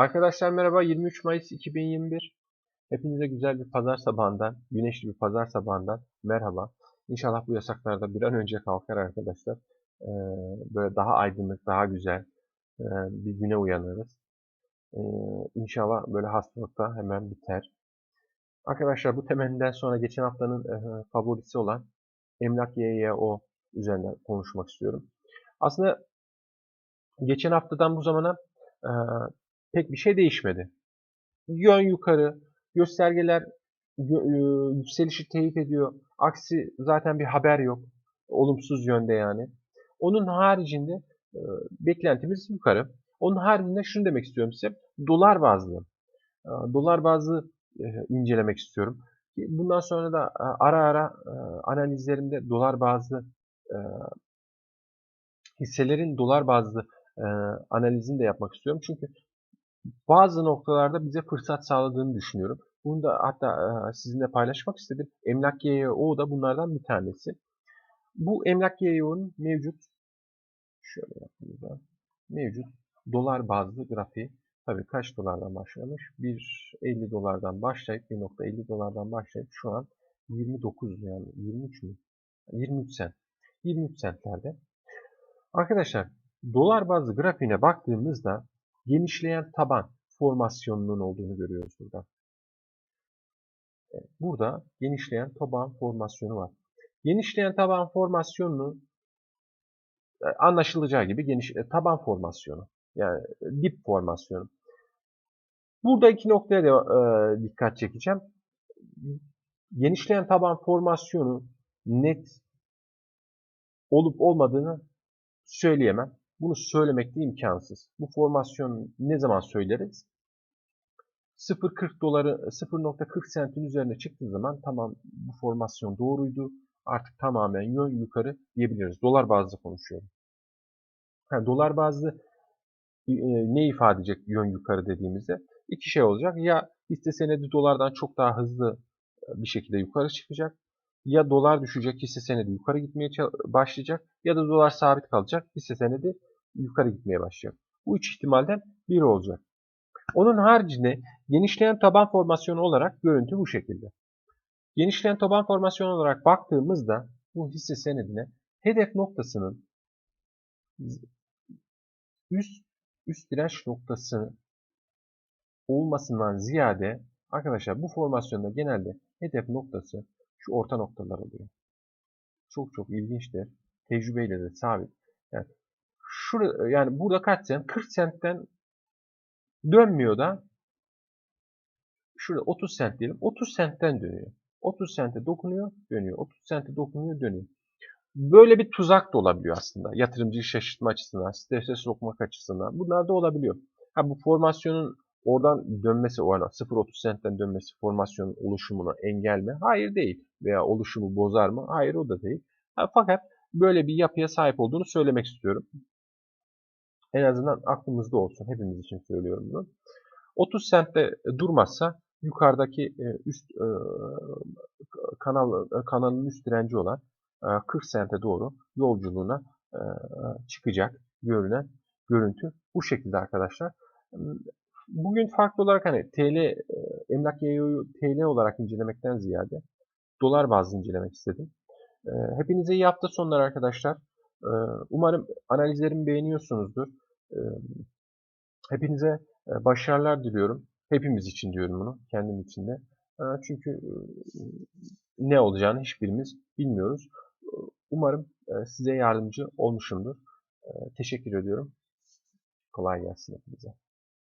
Arkadaşlar merhaba 23 Mayıs 2021. Hepinize güzel bir pazar sabahından, güneşli bir pazar sabahından merhaba. İnşallah bu yasaklarda bir an önce kalkar arkadaşlar. Ee, böyle daha aydınlık, daha güzel e, bir güne uyanırız. Ee, inşallah böyle hastalıkta hemen biter. Arkadaşlar bu temelden sonra geçen haftanın e, favorisi olan Emlak YYO üzerine konuşmak istiyorum. Aslında geçen haftadan bu zamana e, pek bir şey değişmedi. Yön yukarı, göstergeler e, yükselişi teyit ediyor. Aksi zaten bir haber yok. Olumsuz yönde yani. Onun haricinde e, beklentimiz yukarı. Onun haricinde şunu demek istiyorum size. Dolar bazlı. E, dolar bazlı incelemek istiyorum. Bundan sonra da ara ara analizlerimde dolar bazlı hisselerin dolar bazlı analizini de yapmak istiyorum. Çünkü bazı noktalarda bize fırsat sağladığını düşünüyorum. Bunu da hatta sizinle paylaşmak istedim. Emlak YYO da bunlardan bir tanesi. Bu Emlak YYO'nun mevcut şöyle yapayım mevcut dolar bazlı grafiği tabii kaç dolardan başlamış? 1.50 dolardan başlayıp 1.50 dolardan başlayıp şu an 29 yani 23 mü? 23 sent. 23 sentlerde. Arkadaşlar dolar bazlı grafiğine baktığımızda genişleyen taban formasyonunun olduğunu görüyoruz burada. Burada genişleyen taban formasyonu var. Genişleyen taban formasyonunu e, anlaşılacağı gibi geniş e, taban formasyonu. Yani e, dip formasyonu. Burada iki noktaya da e, dikkat çekeceğim. Genişleyen taban formasyonu net olup olmadığını söyleyemem. Bunu söylemek de imkansız. Bu formasyon ne zaman söyleriz? 0.40 doları 0.40 sentin üzerine çıktığı zaman tamam bu formasyon doğruydu. Artık tamamen yön yukarı diyebiliriz. Dolar bazlı konuşuyorum. Yani dolar bazlı e, ne ifade edecek yön yukarı dediğimizde? iki şey olacak. Ya hisse senedi dolardan çok daha hızlı e, bir şekilde yukarı çıkacak. Ya dolar düşecek, hisse senedi yukarı gitmeye başlayacak. Ya da dolar sabit kalacak, hisse senedi yukarı gitmeye başlayacak. Bu üç ihtimalden biri olacak. Onun haricinde genişleyen taban formasyonu olarak görüntü bu şekilde. Genişleyen taban formasyonu olarak baktığımızda bu hisse senedine hedef noktasının üst üst direnç noktası olmasından ziyade arkadaşlar bu formasyonda genelde hedef noktası şu orta noktalar oluyor. Çok çok ilginçtir. Tecrübeyle de sabit. Yani şurada yani burada kaç sent? 40 sentten dönmüyor da şurada 30 sent diyelim. 30 sentten dönüyor. 30 sente dokunuyor, dönüyor. 30 sente dokunuyor, dönüyor. Böyle bir tuzak da olabiliyor aslında. Yatırımcıyı şaşırtma açısından, strese sokmak açısından. Bunlar da olabiliyor. Ha bu formasyonun oradan dönmesi, o 0.30 sentten dönmesi formasyonun oluşumuna engel mi? Hayır değil. Veya oluşumu bozar mı? Hayır o da değil. Ha, fakat böyle bir yapıya sahip olduğunu söylemek istiyorum. En azından aklımızda olsun. Hepimiz için söylüyorum bunu. 30 sentte durmazsa yukarıdaki e, üst e, kanal e, kanalın üst direnci olan 40 sente doğru yolculuğuna çıkacak görünen görüntü bu şekilde arkadaşlar. Bugün farklı olarak hani TL emlak yayıyı TL olarak incelemekten ziyade dolar bazlı incelemek istedim. Hepinize iyi hafta sonları arkadaşlar. Umarım analizlerimi beğeniyorsunuzdur. Hepinize başarılar diliyorum. Hepimiz için diyorum bunu. Kendim için de. Çünkü ne olacağını hiçbirimiz bilmiyoruz. Umarım size yardımcı olmuşumdur. Teşekkür ediyorum. Kolay gelsin hepinize.